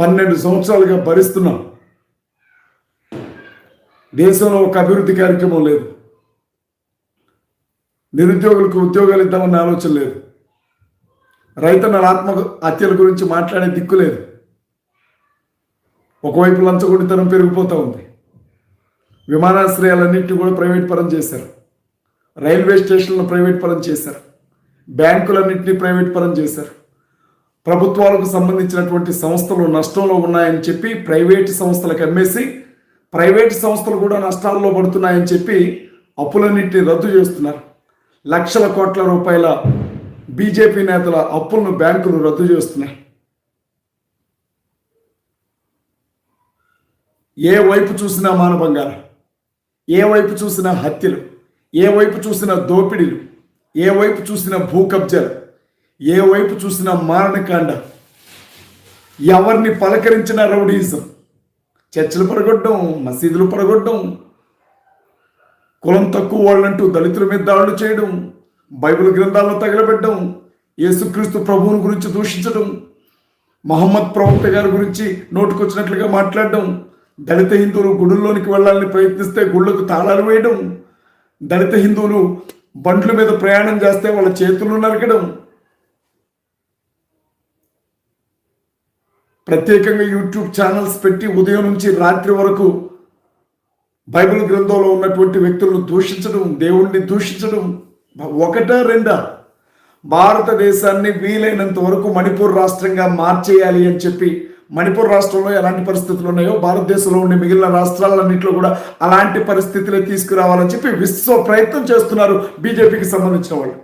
పన్నెండు సంవత్సరాలుగా భరిస్తున్నాం. దేశంలో ఒక అభివృద్ధి కార్యక్రమం లేదు. నిరుద్యోగులకు ఉద్యోగాలు ఇద్దామన్న ఆలోచన లేదు. రైతన్నల ఆత్మహత్యల గురించి మాట్లాడే దిక్కు లేదు. ఒకవైపు లంచగొండితనం పెరిగిపోతూ ఉంది. విమానాశ్రయాలన్నింటినీ కూడా ప్రైవేట్ పరం చేశారు. రైల్వే స్టేషన్లను ప్రైవేట్ పరం చేశారు. బ్యాంకులన్నింటినీ ప్రైవేట్ పరం చేశారు. ప్రభుత్వాలకు సంబంధించినటువంటి సంస్థలు నష్టంలో ఉన్నాయని చెప్పి ప్రైవేట్ సంస్థలకు అమ్మేసి ప్రైవేట్ సంస్థలు కూడా నష్టాల్లో పడుతున్నాయని చెప్పి అప్పులన్నింటినీ రద్దు చేస్తున్నారు. లక్షల కోట్ల రూపాయల బీజేపీ నేతల అప్పులను బ్యాంకులు రద్దు చేస్తున్నాయి. ఏ వైపు చూసినా మానభంగాలు ఏ వైపు చూసినా హత్యలు ఏ వైపు చూసినా దోపిడీలు ఏ వైపు చూసినా భూ కబ్జాలు ఏ వైపు చూసినా మారణకాండ ఎవరిని పలకరించిన రౌడీజం. చర్చలు పడగొట్టడం మసీదులు పడగొట్టడం కులం తక్కువ వాళ్ళంటూ దళితుల మీద దాడులు చేయడం బైబిల్ గ్రంథాలను తగలబెట్టడం యేసుక్రీస్తు ప్రభువుని గురించి దూషించడం మహమ్మద్ ప్రవక్త గారి గురించి నోటుకొచ్చినట్లుగా మాట్లాడడం దళిత హిందువులు గుడుల్లోనికి వెళ్ళాలని ప్రయత్నిస్తే గుళ్ళకు తాళాలు వేయడం దళిత హిందువులు బండ్ల మీద ప్రయాణం చేస్తే వాళ్ళ చేతులు నరకడం ప్రత్యేకంగా యూట్యూబ్ ఛానల్స్ పెట్టి ఉదయం నుంచి రాత్రి వరకు బైబిల్ గ్రంథంలో ఉన్నటువంటి వ్యక్తులను దూషించడం దేవుణ్ణి దూషించడం ఒకటా రెండా? భారతదేశాన్ని వీలైనంత వరకు మణిపూర్ రాష్ట్రంగా మార్చేయాలి అని చెప్పి మణిపూర్ రాష్ట్రంలో ఎలాంటి పరిస్థితులు ఉన్నాయో భారతదేశంలో ఉండే మిగిలిన రాష్ట్రాలన్నింటిలో కూడా అలాంటి పరిస్థితులే తీసుకురావాలని చెప్పి విశ్వ ప్రయత్నం చేస్తున్నారు బీజేపీకి సంబంధించిన వాళ్ళు.